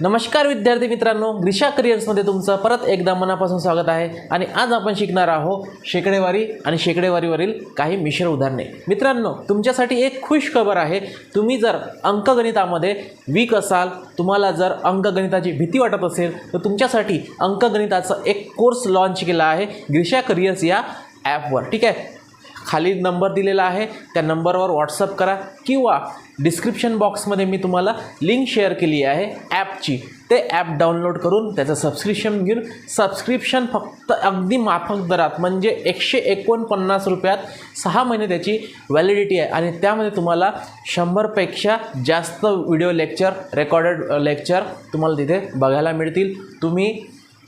नमस्कार विद्यार्थी मित्रांनो ग्रिशा करिअर्समध्ये तुमचं परत एकदा मनापासून स्वागत आहे. आणि आज आपण शिकणार आहोत शेकडेवारी आणि शेकडेवारीवरील काही मिश्र उदाहरणे. मित्रांनो तुमच्यासाठी एक खुश खबर आहे तुम्ही जर अंकगणितामध्ये वीक असाल तुम्हाला जर अंकगणिताची भीती वाटत असेल तर तुमच्यासाठी अंकगणिताचा एक कोर्स लॉन्च केला आहे ग्रिशा करिअर्स या ॲपवर ठीक आहे? खाली नंबर दिलेला आहे त्या नंबरवर व्हॉट्सअप करा किंवा डिस्क्रिप्शन बॉक्समध्ये मी तुम्हाला लिंक शेअर केली आहे ॲपची ते ॲप डाउनलोड करून त्याचं सबस्क्रिप्शन घेऊन सबस्क्रिप्शन फक्त अगदी माफक दरात म्हणजे एकशे एकोणपन्नास रुपयात सहा महिने त्याची व्हॅलिडिटी आहे. आणि त्यामध्ये तुम्हाला शंभरपेक्षा जास्त व्हिडिओ लेक्चर रेकॉर्डेड लेक्चर तुम्हाला तिथे बघायला मिळतील. तुम्ही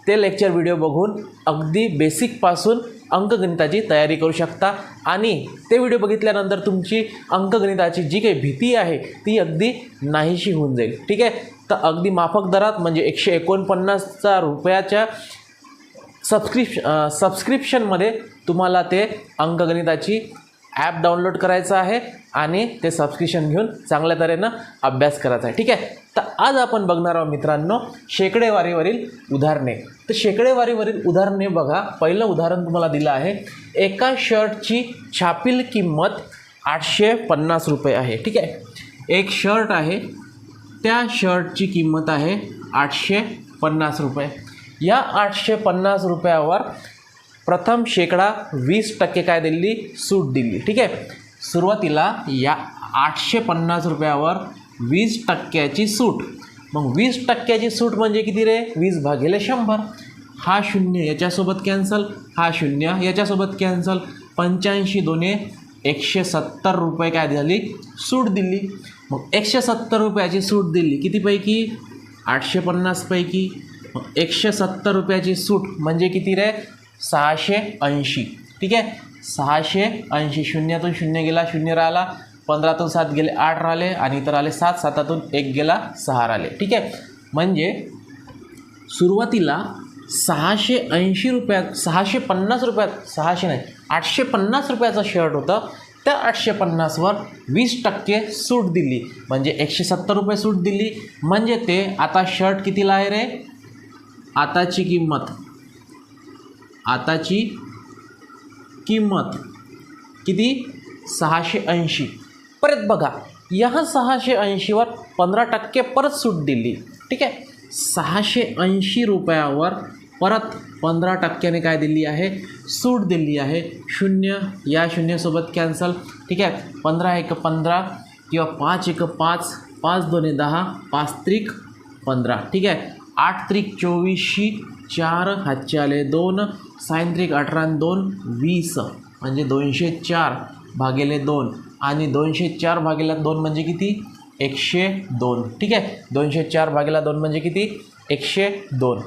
ते लेक्चर व्हिडिओ बघून अगदी बेसिकपासून अंकगणिताची तयारी करू शकता. आणि ते व्हिडिओ बघितल्यानंतर तुमची अंकगणिताची जी काही भीती आहे ती अगदी नाहीशी होऊन जाईल. ठीक आहे? तर अगदी माफक दरात म्हणजे एकशे एकोणपन्नासचा रुपयाच्या सबस्क्रिप्श सबस्क्रिप्शनमध्ये तुम्हाला ते अंकगणिताची ॲप डाउनलोड करायचं आहे आणि ते सबस्क्रिप्शन घेऊन चांगल्या तऱ्हेनं अभ्यास करायचा आहे. ठीक आहे? तर आज आपण बघणार आहोत मित्रांनो शेकडेवारीवरील उदाहरणे. तर शेकडेवारीवरील उदाहरणे बघा. पहिलं उदाहरण तुम्हाला दिलं आहे. एका शर्टची छापील किंमत आठशे पन्नास रुपये आहे. ठीक आहे? एक शर्ट आहे. त्या शर्टची किंमत आहे आठशे पन्नास रुपये. या आठशे पन्नास रुपयावर प्रथम शेकडा वीस टक्के काय दिली सूट दिली ठीक आहे? सुरुवातीला या आठशे पन्नास रुपयावर वीस टक्क्याची सूट. मग वीस टक्क्याची सूट म्हणजे किती रे? वीस भागिले शंभर. हा शून्य याच्यासोबत कॅन्सल हा शून्य याच्यासोबत कॅन्सल पंच्याऐंशी दोन्ही एकशे सत्तर रुपये काय झाली? सूट दिली मग एकशे सत्तर रुपयाची सूट दिली कितीपैकी? आठशे पन्नासपैकी मग एकशे सत्तर रुपयाची सूट म्हणजे किती रे? सहाशे ऐंशी. ठीक आहे? सहाशे ऐंशी. शून्यातून शून्य गेला शून्य राहिला पंधरातून सात गेले आठ राहिले आणि इतर आले सात सातातून एक गेला सहा राहिले. ठीक आहे? म्हणजे सुरुवातीला सहाशे ऐंशी रुपयात सहाशे पन्नास रुपयात सहाशे नाही आठशे पन्नास रुपयाचं शर्ट होतं. त्या आठशे पन्नासवर वीस टक्के सूट दिली. म्हणजे एकशे सत्तर रुपये सूट दिली. म्हणजे ते आता शर्ट कितीला आहे रे? आताची किंमत. आताची किंमत किती? सहाशे ऐंशी. परत बघा या सहाशे ऐंशीवर पंधरा टक्के परत सूट दिली. ठीक आहे? सहाशे ऐंशी रुपयावर परत पंधरा टक्क्याने काय दिली आहे? सूट दिली आहे. शून्य या शून्यसोबत कॅन्सल ठीक आहे? पंधरा एक पंधरा किंवा पाच एक पाच पाच दोन्ही दहा पाच त्रिक पंधरा. ठीक आहे? आठ त्रिक चोवीसशी चार हातचे आले दोन सायंत्रिक अठरा दोन वीस. म्हणजे दोनशे चार भागिले दोन. आणि दोनशे चार भागिला दोन म्हणजे किती? एकशे दोन. ठीक आहे? दोनशे चार भागिला दोन म्हणजे किती? एकशे दोन.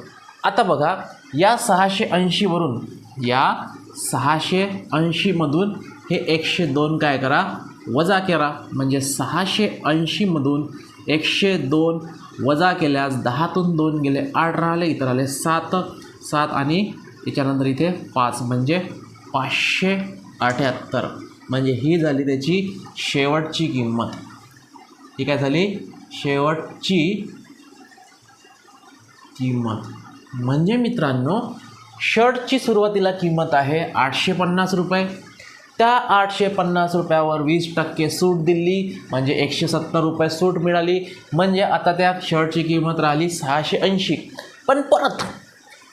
आता बघा या सहाशे ऐंशीवरून या सहाशे ऐंशीमधून हे एकशे दोन काय करा? वजा करा. म्हणजे सहाशे ऐंशीमधून एकशे दोन वजा केल्यास दहातून दोन गेले आठ राहिले इतर आले सात. सात आणि त्याच्यानंतर इथे पाच म्हणजे पाचशे अठ्याहत्तर. म्हणजे ही झाली त्याची शेवटची किंमत. ही काय झाली? शेवटची किंमत. म्हणजे मित्रांनो शर्टची सुरुवातीला किंमत आहे आठशे पन्नास रुपये. त्या आठशे पन्नास रुपयावर वीस टक्के सूट दिली म्हणजे एकशे सत्तर रुपये सूट मिळाली. म्हणजे आता त्या शर्टची किंमत राहिली सहाशे ऐंशी. पण परत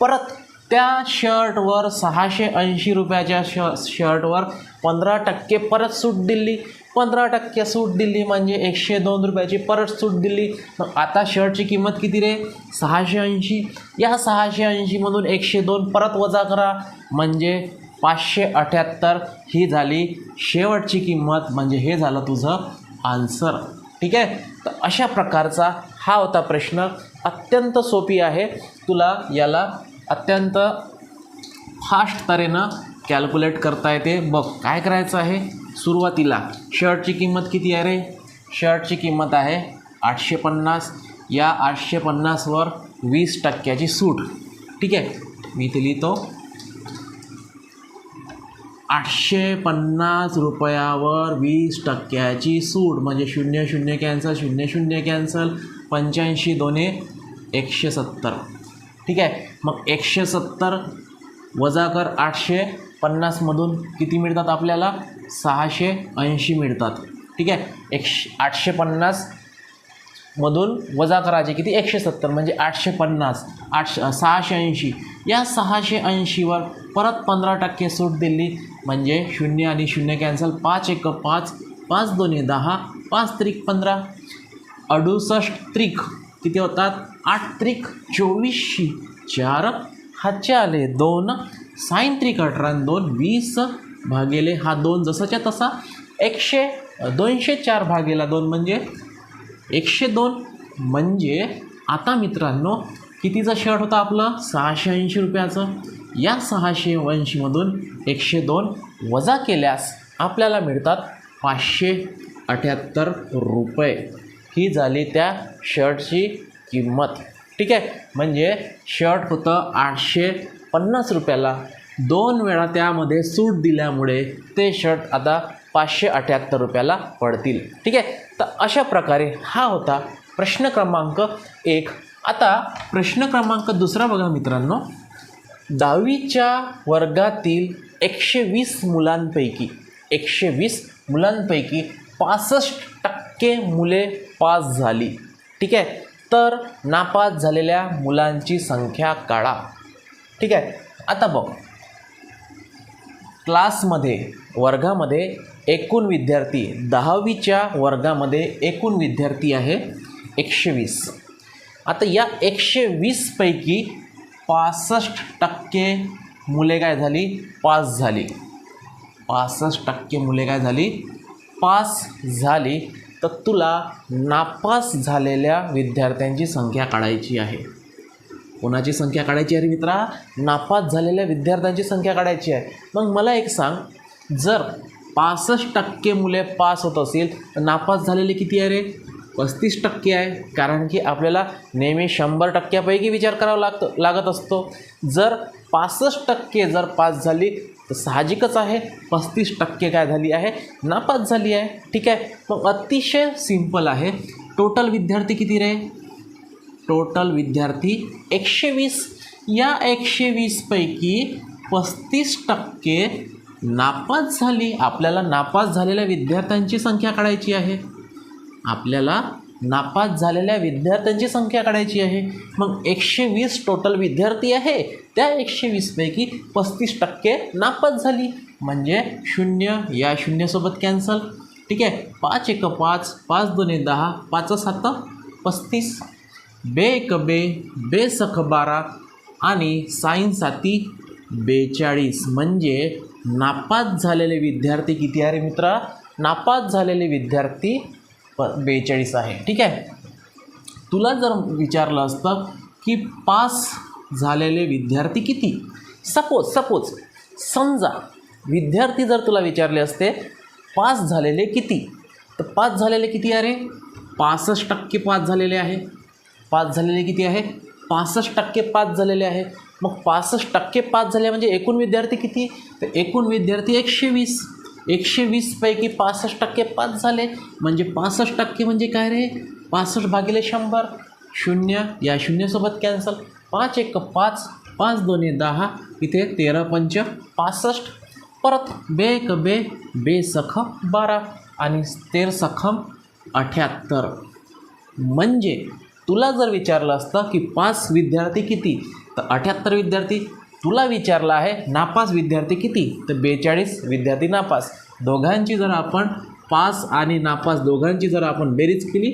परत त्या शर्टवर सहाशे ऐंशी रुपयाच्या श शर्टवर पंधरा टक्के परत सूट दिली. पंधरा टक्के सूट दिली म्हणजे एकशे दोन रुपयाची परत सूट दिली. मग आता शर्टची किंमत किती रे? सहाशे ऐंशी. या सहाशे ऐंशीमधून एकशे दोन परत वजा करा. म्हणजे पाचशे अठ्याहत्तर ही झाली. शेवटची किंमत म्हणजे हे झालं तुझं आन्सर ठीक आहे? तर अशा प्रकारचा हा होता प्रश्न. अत्यंत सोपी आहे. तुला याला अत्यंत फास्ट तऱ्हेनं कॅल्क्युलेट करता येते. बघ काय करायचं आहे? सुरुवातीला शर्टची किंमत किती आहे रे? शर्टची किंमत आहे आठशे पन्नास. या आठशे पन्नासवर वीस टक्क्याची सूट. ठीक आहे? मी ते लिहितो. आठशे पन्नास रुपयावर वीस टक्क्याची सूट म्हणजे शून्य शून्य कॅन्सल शून्य शून्य कॅन्सल पंच्याऐंशी दोन्ही एकशे सत्तर. ठीक आहे? मग एकशे सत्तर वजा कर आठशे पन्नासमधून किती मिळतात आपल्याला? सहाशे ऐंशी मिळतात. ठीक आहे? एकशे आठशे पन्नास मधून वजा करायचे किती? एकशे सत्तर म्हणजे आठशे पन्नास आठशे सहाशे ऐंशी. या सहाशे ऐंशीवर परत पंधरा टक्के सूट दिली. म्हणजे शून्य आणि शून्य कॅन्सल पाच एक पाच पाच दोन्ही दहा पाच त्रिक पंधरा. अडुसष्ट त्रिक किती होतात? आठ त्रिक चोवीसशे चार. हातचे आले दोन साईन त्रिक अठरा दोन वीस भागेले हा दोन जसाच्या तसा. एकशे दोनशे चार भागेला दोन म्हणजे एकशे दोन. म्हणजे आता मित्रांनो कितीचा शर्ट होता आपलं? सहाशे ऐंशी रुपयाचं. या सहाशे ऐंशीमधून एकशे दोन वजा केल्यास आपल्याला मिळतात पाचशे अठ्याहत्तर रुपये. ही झाली त्या शर्टची किंमत. ठीक आहे? म्हणजे शर्ट होतं आठशे पन्नास रुपयाला. दोन वेळा त्यामध्ये सूट दिल्यामुळे ते शर्ट आता पाचशे अठ्याहत्तर रुपयाला पडतील. ठीक आहे? तर अशा प्रकारे हा होता प्रश्न क्रमांक एक. आता प्रश्न क्रमांक दुसरा बघा मित्रांनो. दहावीच्या वर्गातील एकशे वीस मुलांपैकी एकशे वीस मुलांपैकी पासष्ट टक्के मुले पास झाली. ठीक आहे? तर नापास झालेल्या मुलांची संख्या काढा. ठीक आहे? आता बघ. क्लासमध्ये वर्गामध्ये एकूण विद्यार्थी दहावीच्या वर्गामध्ये एकूण विद्यार्थी आहे एकशे वीस आता या एकशे वीसपैकी पासष्ट टक्के मुले काय झाली? पास झाली. पासष्ट टक्के मुले काय झाली? पास झाली. तर तुला नापास झालेल्या विद्यार्थ्यांची संख्या काढायची आहे. कोणाची संख्या काढायची आहे मित्रा? नापास झालेल्या विद्यार्थ्यांची संख्या काढायची आहे. मग मला एक सांग जर पासष्ट टक्के मुले पास होत असेल तर नापास झालेले किती आहे रे? पस्तीस टक्के आहे. कारण की आपल्याला नेहमी शंभर टक्क्यापैकी विचार करावा लागतो लागत असतो. जर पासष्ट टक्के जर पास झाली तर साहजिकच आहे. पस्तीस टक्के काय झाली आहे? नापास झाली आहे. ठीक आहे. मग अतिशय सिंपल आहे. टोटल विद्यार्थी किती रे? टोटल विद्यार्थी एकशे वीस या एकशे वीसपैकी पस्तीस टक्के नापास झाली. आपल्याला नापास झालेल्या विद्यार्थ्यांची संख्या काढायची आहे. आपल्याला नापास झालेल्या विद्यार्थ्यांची संख्या काढायची आहे. मग एकशे वीस टोटल विद्यार्थी आहे. त्या एकशे वीसपैकी पस्तीस टक्के नापास झाली. म्हणजे शून्य. या शून्यसोबत कॅन्सल. ठीक आहे? पाच एक पाच. पाच दोन्ही दहा. पाच सात. पस्तीस. बेकबे एक बे बारा आणि साईन बेचाळीस. म्हणजे नापास झालेले विद्यार्थी किती आहे रे मित्रा? नापास झालेले विद्यार्थी प बेचाळीस आहे. ठीक आहे? तुला जर विचारलं असतं की पास झालेले विद्यार्थी किती? सपोज सपोज समजा विद्यार्थी जर तुला विचारले असते पास झालेले किती? तर पास झालेले किती आहे रे? पासष्ट टक्के पास झालेले आहे. पास झालेले किती आहे? पासष्ट टक्के पास झालेले आहे. मग पासष्ट टक्के पास झाले म्हणजे एकूण विद्यार्थी किती? तर एकूण विद्यार्थी एकशे वीस. एकशे वीसपैकी पासष्ट टक्के पास झाले. म्हणजे पासष्ट टक्के म्हणजे काय रे? पासष्ट भागिले शंभर. शून्य. या शून्यसोबत कॅन्सल पाच एक पाच. पाच दोन्ही दहा. इथे तेरा पंच पासष्ट. परत बे एक बे. बे सखम बारा. आणि तेर सखम अठ्याहत्तर. म्हणजे तुला जर विचारलं असतं की पास विद्यार्थी किती तर अठ्याहत्तर विद्यार्थी. तुला विचारलं आहे नापास विद्यार्थी किती तर बेचाळीस विद्यार्थी नापास. दोघांची जर आपण पास आणि नापास दोघांची जर आपण बेरीज केली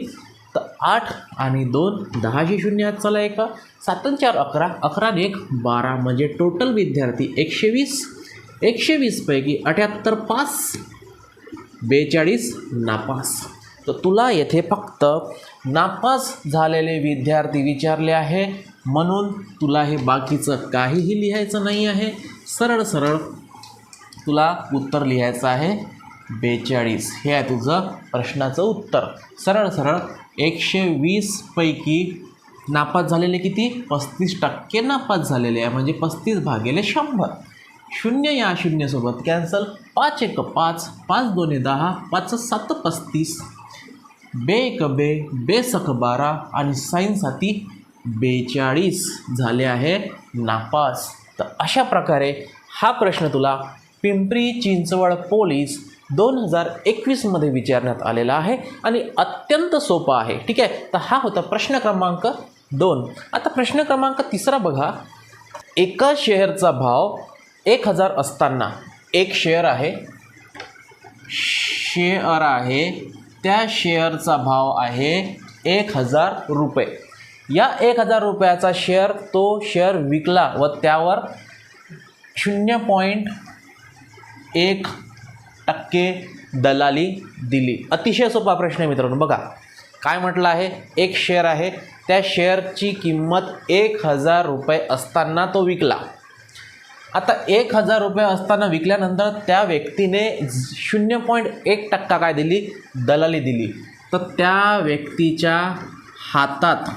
तर आठ आणि दोन दहाशे शून्य हात चला एका सातन चार अकरा. अकरा आणि एक बारा. म्हणजे टोटल विद्यार्थी एकशे वीस एकशे वीसपैकी अठ्याहत्तर पास बेचाळीस नापास. तर तुला येथे फक्त नापास झालेले विद्यार्थी विचारले आहे. म्हणून तुला हे बाकीचं काहीही लिहायचं नाही आहे. सरळ सरळ तुला उत्तर लिहायचं आहे. बेचाळीस. हे आहे तुझं प्रश्नाचं उत्तर. सरळ सरळ एकशे वीसपैकी नापास झालेले किती? पस्तीस टक्के नापास झालेले आहे. म्हणजे पस्तीस भागेले शंभर. शून्य या शून्यसोबत कॅन्सल. पाच एक पाच पाच दोन्ही दहा पाच सात पस्तीस. बे एक बे बारा आणि साईन साथी बेचाळीस झाले आहे नापास. तर अशा प्रकारे हा प्रश्न तुला पिंपरी चिंचवड पोलीस दोन हजार एकवीसमध्ये विचारण्यात आलेला आहे आणि अत्यंत सोपा आहे. ठीक आहे? तर हा होता प्रश्न क्रमांक दोन. आता प्रश्न क्रमांक तिसरा बघा. एका शेअरचा भाव एक हजार असताना एक शेअर आहे. शेअर आहे त्या शेअरचा भाव आहे एक हजार रुपये. या एक हजार रुपयाचा शेअर तो शेअर विकला व त्यावर शून्य पॉईंट एक टक्के दलाली दिली. अतिशय सोपा प्रश्न आहे मित्रांनो बघा. काय म्हटलं आहे? एक शेअर आहे. त्या शेअरची किंमत एक हजार रुपये असताना तो विकला. आता एक हजार रुपये असताना विकल्यानंतर त्या व्यक्तीने शून्य पॉईंट एक टक्का काय दिली? दलाली दिली. तर त्या व्यक्तीच्या हातात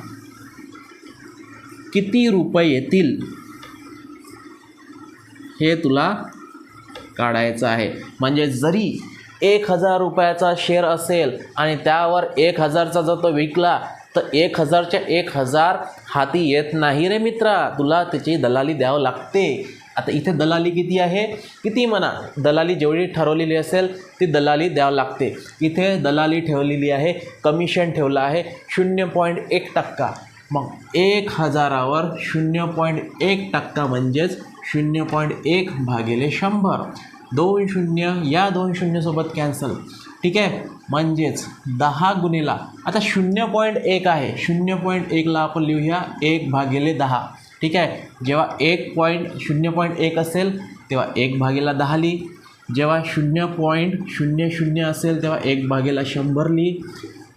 किती रुपये येतील? हे तुला काढायचं आहे. म्हणजे जरी एक हजार रुपयाचा शेअर असेल आणि त्यावर एक हजारचा जर तो विकला तर एक हजारच्या एक हजार हाती येत नाही रे मित्रा. तुला त्याची दलाली द्यावं लागते. आता इथे दलाली किती आहे? किती म्हणा? दलाली जेवढी ठरवलेली असेल ती दलाली द्यावं लागते. इथे दलाली ठेवलेली आहे कमिशन ठेवलं आहे शून्य पॉईंट एक टक्का. मग एक हजारावर शून्य पॉईंट एक टक्का म्हणजेच शून्य पॉईंट एक भागिले शंभर. दोन शून्य या दोन शून्यसोबत कॅन्सल ठीक आहे? म्हणजेच दहा गुणिला आता शून्य पॉईंट एक आहे. शून्य पॉईंट एकला आपण लिहूया एक भागिले दहा. ठीक आहे? जेव्हा एक पॉईंट शून्य पॉईंट एक असेल तेव्हा एक भागेला दहा ली. जेव्हा शून्य पॉईंट शून्य शून्य असेल तेव्हा एक भागेला शंभर ली.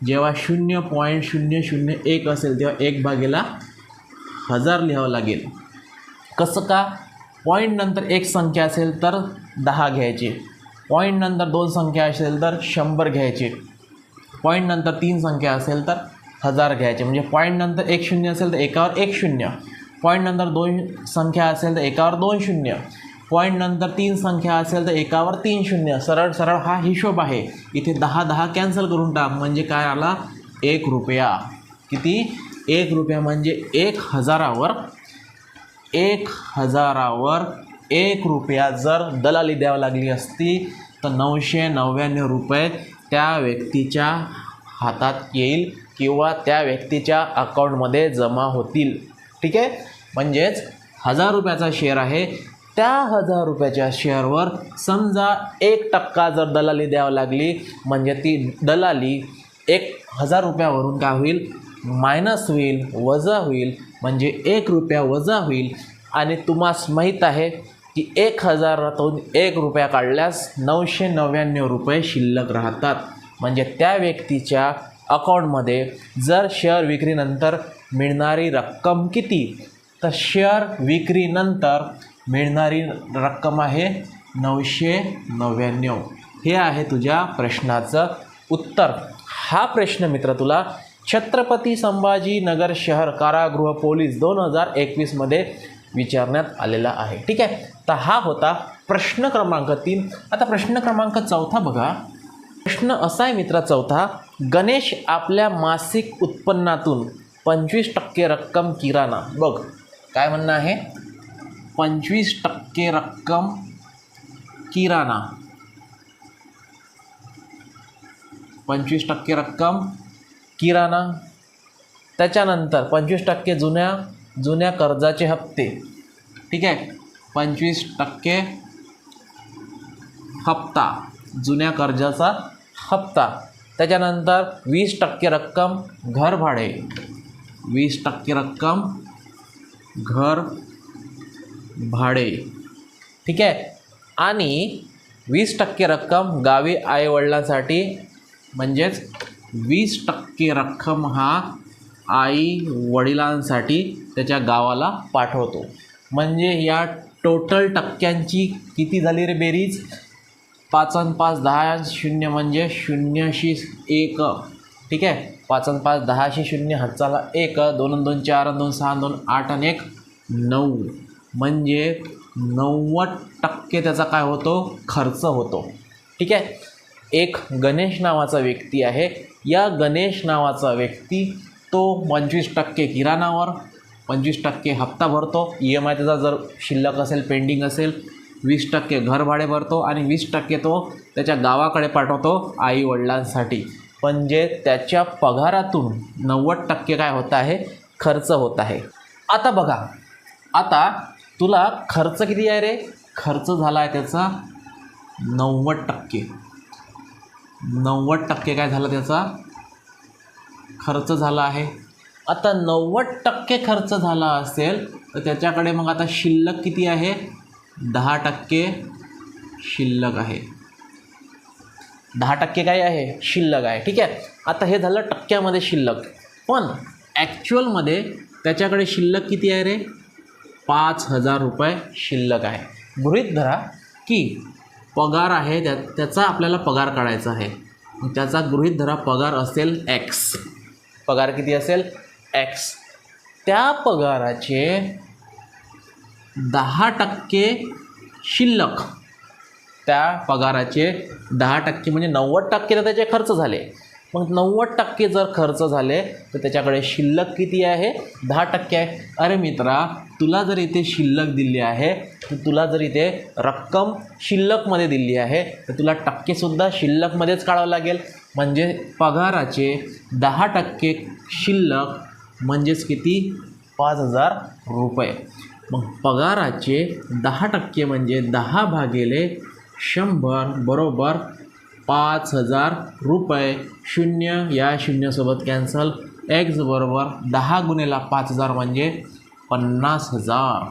जेव्हा शून्य पॉईंट शून्य शून्य एक असेल तेव्हा एक भागेला हजार लिहावं लागेल. कसं का? पॉईंट नंतर एक संख्या असेल तर दहा घ्यायची. पॉईंट नंतर दोन संख्या असेल तर शंभर घ्यायचे. पॉईंट नंतर तीन संख्या असेल तर हजार घ्यायचे. म्हणजे पॉईंट नंतर एक शून्य असेल तर एकावर एक शून्य. पॉईंट नंतर दोन संख्या असेल तर एकावर दोन शून्य. पॉईंट नंतर तीन संख्या असेल तर एकावर तीन शून्य. सरळ सरळ हा हिशोब आहे. इथे दहा दहा कॅन्सल करून टाक. म्हणजे काय आला? एक रुपया. किती? एक रुपया म्हणजे एक हजारावर एक हजारावर एक रुपया जर दलाली द्यावी लागली असती तर नऊशे नव्याण्णव रुपये त्या व्यक्तीच्या हातात येईल किंवा त्या व्यक्तीच्या अकाउंटमध्ये जमा होतील. ठीक आहे? म्हणजेच हजार रुपयाचा शेअर आहे. त्या हजार रुपयाच्या शेअरवर समजा एक टक्का जर दलाली द्यावं लागली म्हणजे ती दलाली एक हजार रुपयावरून काय होईल? मायनस होईल वजा होईल म्हणजे एक रुपया वजा होईल. आणि तुम्हास माहीत आहे की एक हजारातून एक रुपया काढल्यास नऊशे नव्याण्णव रुपये शिल्लक राहतात. म्हणजे त्या व्यक्तीच्या अकाउंटमध्ये जर शेअर विक्रीनंतर मिळणारी रक्कम किती? तर शेअर विक्रीनंतर मिळणारी रक्कम आहे नऊशे नव्याण्णव. हे आहे तुझ्या प्रश्नाचं उत्तर. हा प्रश्न मित्र तुला छत्रपती संभाजीनगर शहर कारागृह पोलीस दोन हजार एकवीसमध्ये विचारण्यात आलेला आहे. ठीक आहे? तर हा होता प्रश्न क्रमांक तीन. आता प्रश्न क्रमांक चौथा बघा. प्रश्न असा आहे मित्र चौथा गणेश आपल्या मासिक उत्पन्नातून पंचवीस टक्के रक्कम किराणा. बघ काय म्हणणं आहे? पंचवीस टक्के रक्कम किराणा. पंचवीस टक्के रक्कम किराणा. त्याच्यानंतर पंचवीस टक्के जुन्या जुन्या कर्जाचे हप्ते. ठीक आहे? पंचवीस टक्के हप्ता जुन्या कर्जाचा हप्ता. त्याच्यानंतर वीस टक्के रक्कम घर भाडे. वीस टक्के रक्कम घर भाडे. ठीक आहे? आणि वीस टक्के रक्कम गावी आईवडिलांसाठी म्हणजेच वीस टक्के रक्कम हा आई वडिलांसाठी त्याच्या गावाला पाठवतो. म्हणजे या टोटल टक्क्यांची किती झाली रे बेरीज? पाच आणि पाच दहा शून्य म्हणजे शून्यशी एक. ठीक आहे? पाच आणि पाच दहाशे शून्य हातचाला एक दोन दोन चार दोन सहा दोन आठ आणि एक नऊ. म्हणजे नव्वद टक्के त्याचा काय होतो? खर्च होतो. ठीक आहे? एक गणेश नावाचा व्यक्ती आहे. या गणेश नावाचा व्यक्ती तो पंचवीस टक्के किराणावर पंचवीस टक्के हप्ता भरतो. ई एम आय त्याचा जर शिल्लक असेल पेंडिंग असेल वीस टक्के घर भाडे भरतो आणि वीस टक्के तो त्याच्या गावाकडे पाठवतो आई वडिलांसाठी म्हणजे त्याच्या पगारातून नव्वद टक्के काय होत आहे? खर्च होत आहे. आता बघा. आता तुला खर्च किती आहे रे? खर्च झाला आहे त्याचा नव्वद टक्के. नव्वद टक्के काय झालं त्याचा? खर्च झाला आहे. आता नव्वद टक्के खर्च झाला असेल तर त्याच्याकडे मग आता शिल्लक किती आहे? दहा टक्के शिल्लक आहे. दहा टक्के काय आहे? शिल्लक आहे. ठीक आहे? आता हे झालं टक्क्यामध्ये शिल्लक. पण ॲक्च्युअलमध्ये त्याच्याकडे शिल्लक किती आहे रे? पाच हजार रुपये शिल्लक आहे. गृहित धरा की पगार आहे त्या त्याचा आपल्याला पगार काढायचा आहे. त्याचा गृहीत धरा पगार असेल एक्स पगार किती असेल? एक्स त्या पगाराचे दहा टक्के शिल्लक. त्या पगाराचे दहा टक्के म्हणजे नव्वद टक्के तर त्याचे खर्च झाले. मग नव्वद टक्के जर खर्च झाले तर त्याच्याकडे शिल्लक किती आहे? दहा टक्के आहे. अरे मित्रा तुला जर इथे शिल्लक दिली आहे तर तुला जर इथे रक्कम शिल्लकमध्ये दिली आहे तर तुला टक्केसुद्धा शिल्लकमध्येच काढावं लागेल. म्हणजे पगाराचे दहा टक्के शिल्लक म्हणजेच किती? पाच हजार रुपये. मग पगाराचे दहा टक्के म्हणजे दहा भागेले शंभर बरोबर पाच हजार रुपये. शून्य या शून्यसोबत कॅन्सल एक्स बरोबर दहा गुणेला पाच हजार म्हणजे पन्नास हजार.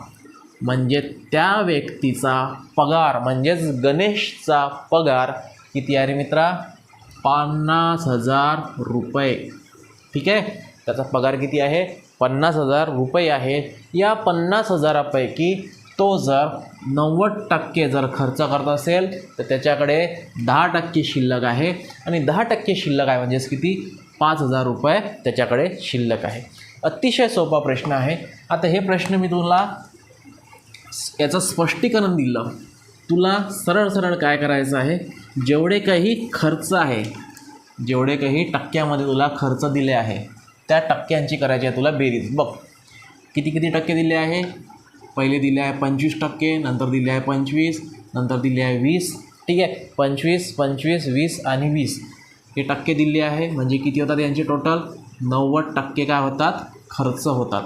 म्हणजे त्या व्यक्तीचा पगार म्हणजेच गणेशचा पगार किती आहे रे मित्रा? पन्नास हजार रुपये. ठीक आहे? त्याचा पगार किती आहे? पन्नास हजार रुपये आहे. या पन्नास हजारापैकी तो जर नव्वद टक्के जर खर्च करत असेल तर त्याच्याकडे दहा टक्के शिल्लक आहे. आणि दहा टक्के शिल्लक आहे म्हणजेच किती? पाच हजार रुपये त्याच्याकडे शिल्लक आहे. अतिशय सोपा प्रश्न आहे. आता हे प्रश्न मी तुला याचं स्पष्टीकरण दिलं. तुला सरळ सरळ काय करायचं आहे? जेवढे काही खर्च आहे जेवढे काही टक्क्यामध्ये तुला खर्च दिले आहे त्या टक्क्यांची करायची आहे तुला बेरीज. बघ किती किती टक्के दिले आहे? पहिले दिले आहे पंचवीस टक्के नंतर दिले आहे पंचवीस नंतर दिले आहे वीस. ठीक आहे? पंचवीस पंचवीस वीस आणि वीस. हे टक्के दिले आहे. म्हणजे किती होतात यांचे टोटल नव्वद टक्के काय होतात? खर्च होतात.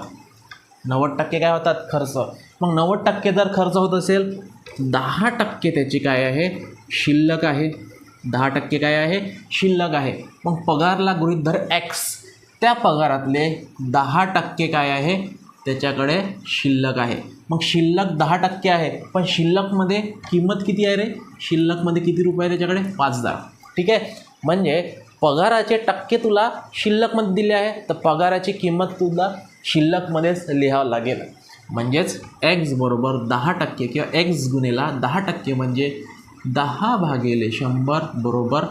नव्वद टक्के काय होतात? खर्च. मग नव्वद टक्के जर खर्च होत असेल दहा टक्के त्याची काय आहे? शिल्लक आहे. दहा टक्के काय आहे? शिल्लक आहे. मग पगारला गृहित धर एक्स त्या पगारातले दहा टक्के काय आहे? त्याच्याकडे शिल्लक आहे. मग शिल्लक दहा टक्के आहे. पण शिल्लकमध्ये किंमत किती आहे रे? शिल्लकमध्ये किती रुपये त्याच्याकडे? पाच हजार. ठीक आहे? म्हणजे पगाराचे टक्के तुला शिल्लकमध्ये दिले आहे. तर पगाराची किंमत तुला शिल्लकमध्येच लिहावं लागेल. म्हणजेच एक्स बरोबर दहा टक्के किंवा एक्स गुन्हेला दहा टक्के म्हणजे दहा भागेले शंभर बरोबर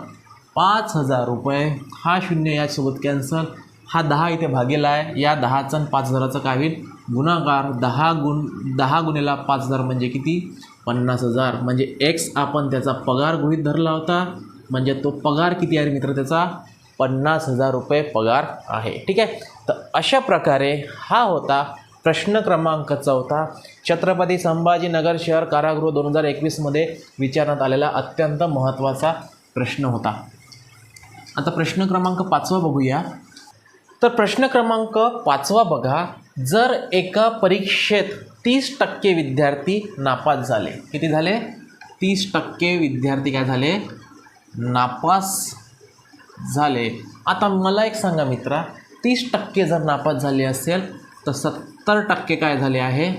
पाच हजार रुपये. हा शून्य यासोबत कॅन्सल हा दहा इथे भागेला आहे. या दहाचं आणि पाच हजाराचा काय होईल? गुणाकार दहा गुण दहा गुणेला पाच हजार म्हणजे किती? पन्नास हजार. म्हणजे एक्स आपण त्याचा पगार गृहीत धरला होता. म्हणजे तो पगार किती आहे मित्र त्याचा? पन्नास हजार रुपये पगार आहे. ठीक आहे? तर अशा प्रकारे हा होता प्रश्न क्रमांक चौथा छत्रपती संभाजीनगर शहर कारागृह दोन हजार एकवीसमध्ये विचारण्यात आलेला अत्यंत महत्त्वाचा प्रश्न होता. आता प्रश्न क्रमांक पाचवा बघूया. तर प्रश्न क्रमांक पाचवा बघा. जर एका परीक्षेत तीस टक्के विद्यार्थी नापास झाले किती झाले? तीस टक्के विद्यार्थी काय झाले? नापास झाले. आता मला एक सांगा मित्रा तीस टक्के जर नापास झाले असेल तर सत्तर टक्के काय झाले आहे?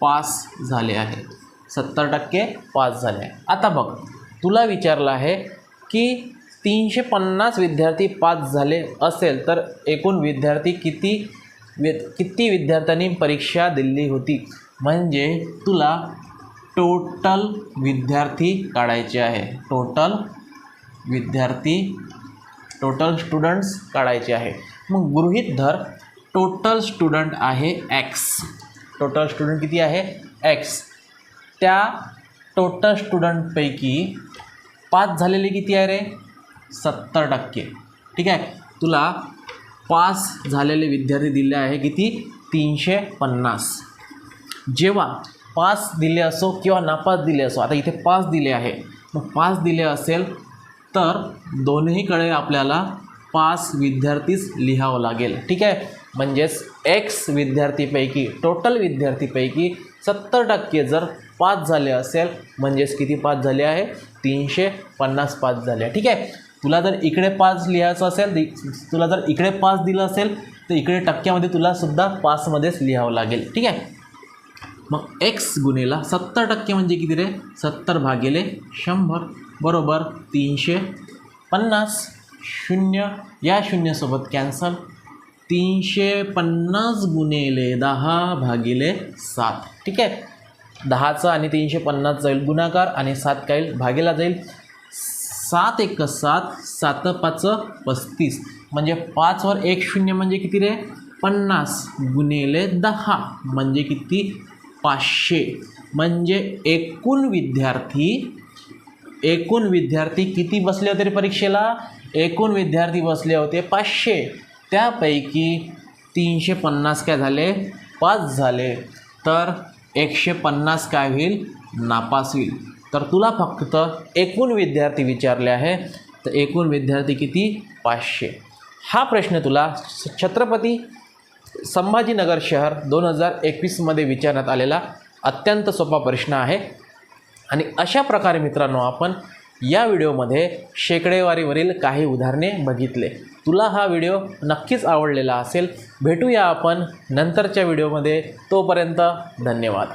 पास झाले आहे. सत्तर टक्के पास झाले आहे. आता बघ तुला विचारलं आहे की तीनशे पन्नास विद्यार्थी पास झाले असेल तर एकूण विद्यार्थी किती वि किती विद्यार्थ्यांनी परीक्षा दिली होती? म्हणजे तुला टोटल विद्यार्थी काढायचे आहे. टोटल विद्यार्थी टोटल स्टुडंट्स काढायचे आहे. मग गृहित धर टोटल स्टुडंट आहे एक्स टोटल स्टुडंट किती आहे? एक्स त्या टोटल स्टुडंटपैकी पास झालेले किती आहे रे? सत्तर टक्के. ठीक आहे? तुला पास झालेले विद्यार्थी दिले आहे किती? तीनशे पन्नास. जेव्हा पास दिले असो किंवा नापास दिले असो आता इथे पास दिले आहे. मग पास दिले असेल तर दोन्हीकडे आपल्याला पास विद्यार्थीच लिहावं लागेल. ठीक आहे? म्हणजेच एक्स विद्यार्थीपैकी टोटल विद्यार्थीपैकी सत्तर टक्के जर पास झाले असेल म्हणजेच किती पास झाले आहे? तीनशे पन्नास पास झाले ठीक आहे? तुला जर इकडे पाच लिहायचं असेल तुला जर इकडे पाच दिलं असेल तर इकडे टक्क्यामध्ये तुला सुद्धा पासमध्येच लिहावं लागेल. ठीक आहे? मग एक्स गुन्हेला सत्तर टक्के म्हणजे किती रे? सत्तर भागिले शंभर बरोबर तीनशे पन्नास. शून्य या शून्यसोबत कॅन्सल तीनशे पन्नास गुन्हेले दहा भागिले सात. ठीक आहे? दहाचं आणि तीनशे पन्नास जाईल गुणाकार आणि सात काही भागेला जाईल? सात एक सात सात पाच पस्तीस. म्हणजे पाचवर एक शून्य म्हणजे किती रे? पन्नास गुणिले दहा म्हणजे किती? पाचशे. म्हणजे एकूण विद्यार्थी एकूण विद्यार्थी किती बसले होते रे परीक्षेला? एकूण विद्यार्थी बसले होते पाचशे. त्यापैकी तीनशे पन्नास काय झाले? पाच झाले. तर एकशे पन्नास काय होईल? नापास होईल. तर तुला फक्त एकूण विद्यार्थी विचारले आहे तर एकूण विद्यार्थी किती? पाचशे. हा प्रश्न तुला छत्रपती संभाजीनगर शहर दोन हजार एकवीसमध्ये विचारण्यात आलेला अत्यंत सोपा प्रश्न आहे. आणि अशा प्रकारे मित्रांनो आपण या व्हिडिओमध्ये शेकडेवारीवरील काही उदाहरणे बघितले. तुला हा व्हिडिओ नक्कीच आवडलेला असेल. भेटूया आपण नंतरच्या व्हिडिओमध्ये. तोपर्यंत धन्यवाद.